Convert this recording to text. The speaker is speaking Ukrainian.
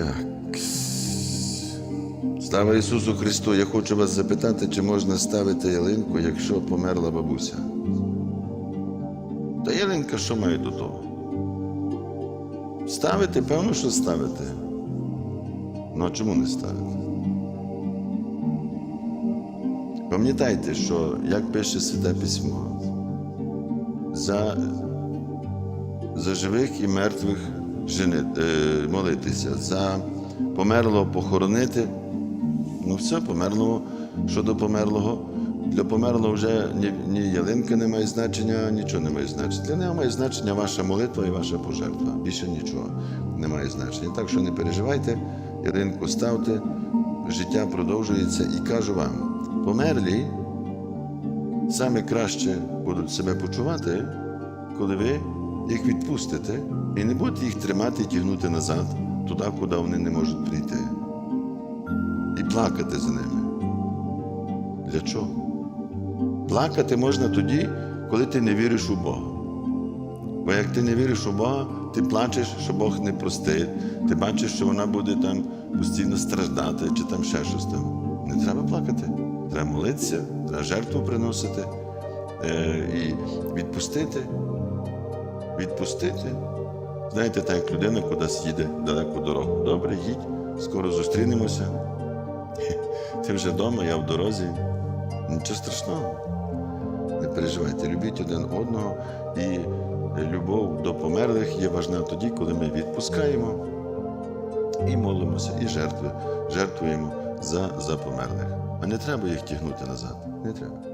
Так. Слава Ісусу Христу! Я хочу вас запитати, чи можна ставити ялинку, якщо померла бабуся. Та ялинка що має до того? Ставити, певно, що ставити. Ну а чому не ставити? Пам'ятайте, що як пише Святе Письмо, за, за живих і мертвих жени, е, молитися, за померлого похоронити. Ну все, померлого. Щодо померлого, для померлого вже ні, ні ялинка не має значення, нічого не має значення. Для нього має значення ваша молитва і ваша пожертва. Більше нічого не має значення. Так що не переживайте, ялинку ставте, життя продовжується і кажу вам, померлі саме краще будуть себе почувати, коли ви їх відпустите і не будете їх тримати і тягнути назад, туди, куди вони не можуть прийти. І плакати за ними. Для чого? Плакати можна тоді, коли ти не віриш у Бога. Бо як ти не віриш у Бога, ти плачеш, що Бог не простить, ти бачиш, що вона буде там постійно страждати чи там ще щось там. Не треба плакати. Треба молитися, треба жертву приносити е, і відпустити. Відпустити. Знаєте, так як людина кудись їде далеку дорогу. Добре, їдь, скоро зустрінемося. Ти вже вдома, я в дорозі. Нічого страшного. Не переживайте, любіть один одного, і любов до померлих є важна тоді, коли ми відпускаємо і молимося, і жертви, жертвуємо за, за померлих. А не треба їх тягнути назад. Не треба.